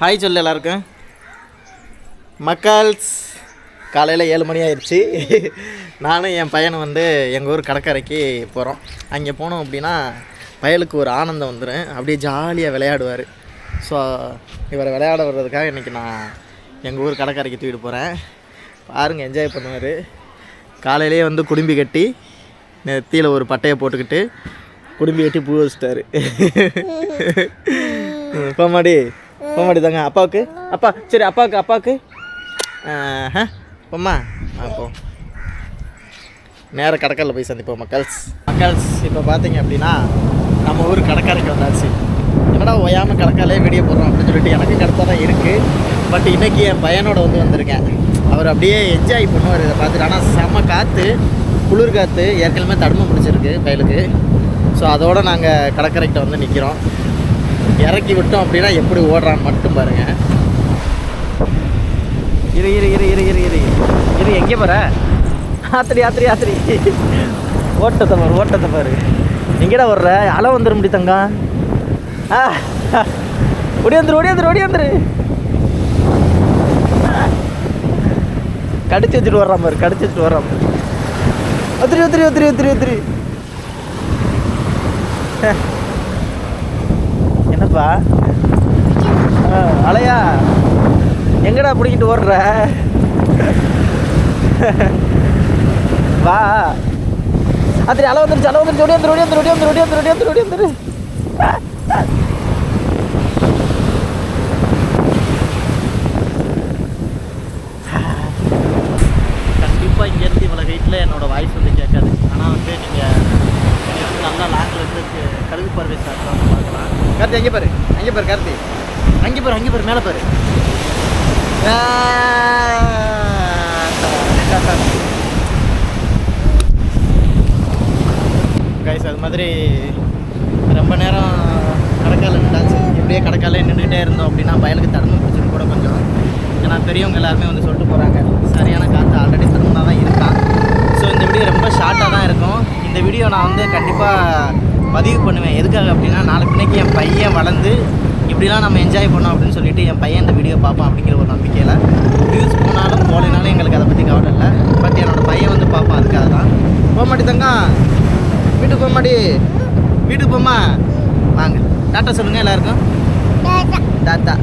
Hi சொல்லு எல்லாருக்கும். மக்கால்ஸ் காலையில் ஏழு மணி ஆயிடுச்சு. நானும் என் பையனை வந்து எங்கள் ஊர் கடற்கரைக்கு போகிறோம் அங்கே போனோம் அப்படின்னா பயலுக்கு ஒரு ஆனந்தம் வந்துடும் அப்படியே ஜாலியாக விளையாடுவார். ஸோ இவரை விளையாட வர்றதுக்காக இன்றைக்கி நான் எங்கள் ஊர் கடற்கரைக்கு தூக்கிட்டு போகிறேன் பாருங்கள் என்ஜாய் பண்ணுவார். காலையிலேயே வந்து குடும்பி கட்டி நெத்தியில் ஒரு பட்டையை போட்டுக்கிட்டு குடும்பி கட்டி பூ வச்சிட்டாரு. இப்போ போமாடி பொம்மாடி தாங்க அப்பாவுக்கு? அப்பா சரி அப்பாவுக்கு அப்பாவுக்கு? பொம்மா போம்மா. ஆ போ. நேர கடற்கரையில் போய் சந்திப்போம் மக்கள்ஸ். மக்கள்ஸ் இப்போ பார்த்தீங்க அப்படின்னா நம்ம ஊர் கடற்கரைக்கு வந்தாச்சு. என்னடா ஓயாமல் கடற்கரையிலே வீடியோ போடுறோம் அப்படின்னு சொல்லிட்டு எனக்கு கடத்த தான் இருக்குது பட் இன்னைக்கு என் பையனோட வந்து வந்திருக்கேன். அவர் அப்படியே என்ஜாய் பண்ணுவார் இதை பார்த்துட்டு. ஆனால் செம்ம காற்று குளிர் காற்று ஏற்கனவே தடுமை பிடிச்சிருக்கு பயலுக்கு ஸோ அதோடு நாங்கள் கடற்கரைக்கிட்ட வந்து நிற்கிறோம் இறக்கி விட்டோம் அப்படின்னா எப்படி ஓடுறான்னு மட்டும் பாருங்கள் இரு இரு இரு இரு இரு இரு. இரு எங்கே போகிற ஆத்திரி ஆத்திரி ஆத்திரி. ஓட்டத்தை பாரு ஓட்டத்தை பாரு. எங்கேடா வர்ற அலை வந்துட முடி தங்கம் ஆ ஒடியாந்துரு ஒடியாந்துரு ஒடியாந்துரு கடிச்சு வச்சுட்டு வர்றான் பாரு கடிச்சு வச்சுட்டு வர்றான் பாரு. ஒத்திரி ஒத்திரி ஒத்திரி ஒத்திரி ஒத்திரி என்னப்பா ஆ, அலையா எங்கடா பிடிக்கிட்டு ஓடுற? வா. அது அலை வந்துருச்சு அலை வந்துருச்சு ஓடியாந்துரு ஓடியாந்துரு ஓடியாந்துரு ஓடியாந்துரு ஓடியாந்துரு ஓடியாந்துரு கண்டிப்பாக இங்கேருந்து இவ்வளோ ஹைட்டில் என்னோட வாய்ஸ் வந்து கேட்காது. ஆனால் வந்து நீங்கள் நல்லா லாங்கில் இருந்து கழுகு பறவை சார் கார்த்தி அங்கே பாரு. அங்கே பாரு கார்த்தி. அங்கே பாரு அங்கே பாரு மேலே பாரு. கைஸ் அது மாதிரி ரொம்ப நேரம் கடற்கால நின்றாச்சு. இப்படியே கடற்கால நின்றுக்கிட்டே இருந்தோம் அப்படின்னா பயலுக்கு தடந்து பிடிச்சிட்டு கூட கொஞ்சம். ஏன்னா பெரியவங்க எல்லாருமே வந்து சொல்லிட்டு போகிறாங்க சரியான காற்று ஆல்ரெடி தடுமையாக தான் இருக்கான் ஸோ இந்த வீடியோ ரொம்ப ஷார்ட்டாக தான் இருக்கும் இந்த வீடியோ நான் வந்து கண்டிப்பாக பதிவு பண்ணுவேன். எதுக்காக அப்படின்னா நாளைக்கு பின்னைக்கு என் பையன் வளர்ந்து இப்படிலாம் நம்ம என்ஜாய் பண்ணோம் அப்படின்னு சொல்லிட்டு என் பையன் இந்த வீடியோ பார்ப்பான் அப்படிங்கிற ஒரு நம்பிக்கையில் வியூஸ் போனாலும் போகலைனாலும் எங்களுக்கு அதை பற்றி கவலை இல்லை. பட் என்னோட பையன் வந்து பார்ப்பான் அதுக்காக தான். போக மாட்டி வீட்டுக்கு போக மாட்டி. வீட்டுக்கு போமா வாங்க. டாட்டா சொல்லுங்கள் எல்லாருக்கும். டாட்டா.